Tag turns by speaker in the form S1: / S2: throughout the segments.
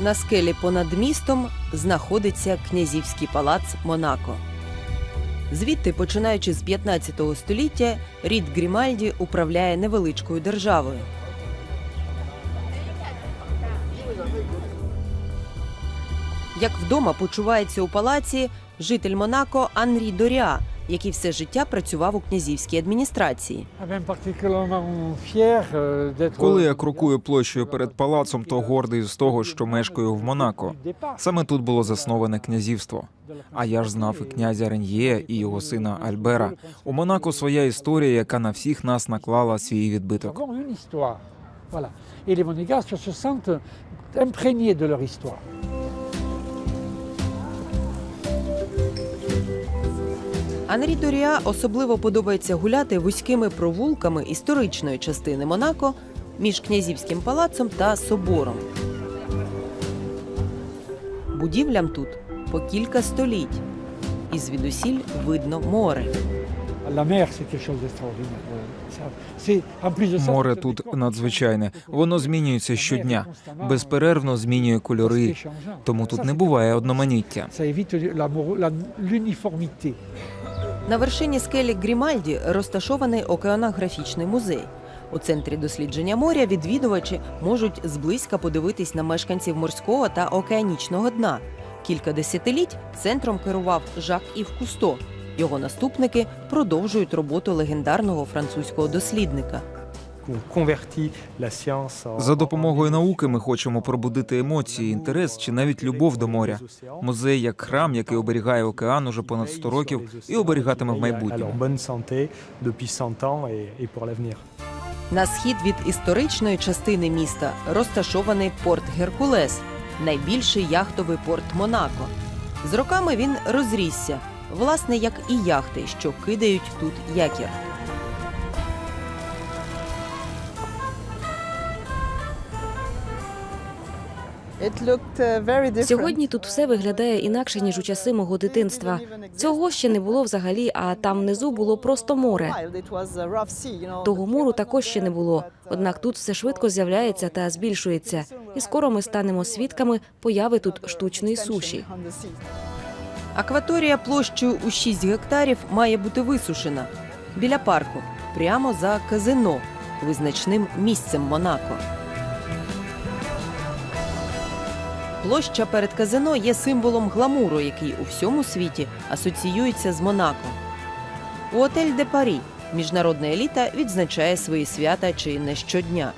S1: На скелі понад містом знаходиться князівський палац Монако. Звідти, починаючи з 15 століття, рід Грімальді управляє невеличкою державою. Як вдома почувається у палаці житель Монако Анрі Доріа, який все життя працював у князівській адміністрації.
S2: Коли я крокую площею перед палацом, то гордий з того, що мешкаю в Монако. Саме тут було засноване князівство. А я ж знав і князя Реньє, і його сина Альбера. У Монако своя історія, яка на всіх нас наклала свій відбиток.
S3: Voilà. Et les Monégasques se sentent imprégnés de leur histoire.
S1: Анрі Доріа особливо подобається гуляти вузькими провулками історичної частини Монако між князівським палацом та собором. Будівлям тут по кілька століть, і звідусіль видно море.
S2: Море тут надзвичайне. Воно змінюється щодня, безперервно змінює кольори, тому тут не буває одноманіття.
S1: На вершині скелі Грімальді розташований океанографічний музей. У центрі дослідження моря відвідувачі можуть зблизька подивитись на мешканців морського та океанічного дна. Кілька десятиліть центром керував Жак Ів Кусто. Його наступники продовжують роботу легендарного французького дослідника.
S2: За допомогою науки ми хочемо пробудити емоції, інтерес чи навіть любов до моря. Музей як храм, який оберігає океан уже понад 100 років і оберігатиме в майбутньому.
S4: bonne santé depuis 100 ans et, et pour l'avenir.
S1: На схід від історичної частини міста розташований порт Геркулес, найбільший яхтовий порт Монако. З роками він розрісся, власне, як і яхти, що кидають тут якір.
S5: Сьогодні тут все виглядає інакше ніж у часи мого дитинства. Цього ще не було взагалі, а там внизу було просто море. Того мору також ще не було. Однак тут все швидко з'являється та збільшується, і скоро ми станемо свідками появи тут штучної суші.
S1: Акваторія площею у 6 гектарів має бути висушена біля парку, прямо за казино, визначним місцем Монако. Площа перед казино є символом гламуру, який у всьому світі асоціюється з Монако. У отель де Парі міжнародна еліта відзначає свої свята чи не щодня.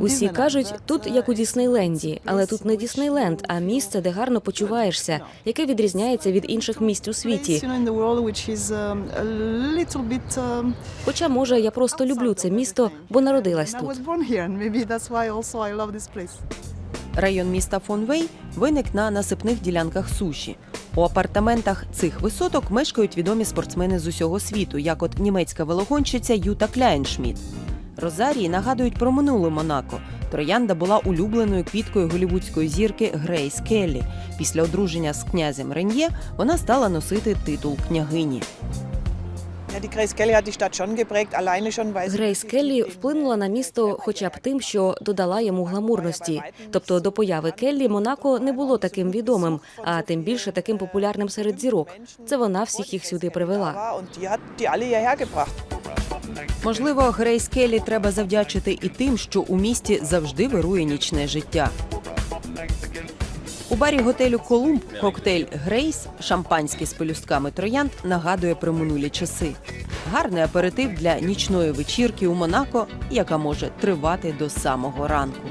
S5: Усі кажуть, тут як у Діснейленді, але тут не Діснейленд, а місце, де гарно почуваєшся, яке відрізняється від інших місць у світі. Хоча, може, я просто люблю це місто, бо народилась тут.
S1: Район міста Фонвей виник на насипних ділянках суші. У апартаментах цих висоток мешкають відомі спортсмени з усього світу, як от німецька велогонщиця Юта Кляйншміт. Розарії нагадують про минуле Монако. Троянда була улюбленою квіткою голівудської зірки Грейс Келлі. Після одруження з князем Рен'є вона стала носити титул княгині.
S5: Грейс Келлі вплинула на місто хоча б тим, що додала йому гламурності. Тобто до появи Келлі Монако не було таким відомим, а тим більше таким популярним серед зірок. Це вона всіх їх сюди привела.
S1: Можливо, Грейс Келлі треба завдячити і тим, що у місті завжди вирує нічне життя. У барі готелю Колумб коктейль Грейс, шампанське з пелюстками троянд, нагадує про минулі часи. Гарний аперитив для нічної вечірки у Монако, яка може тривати до самого ранку.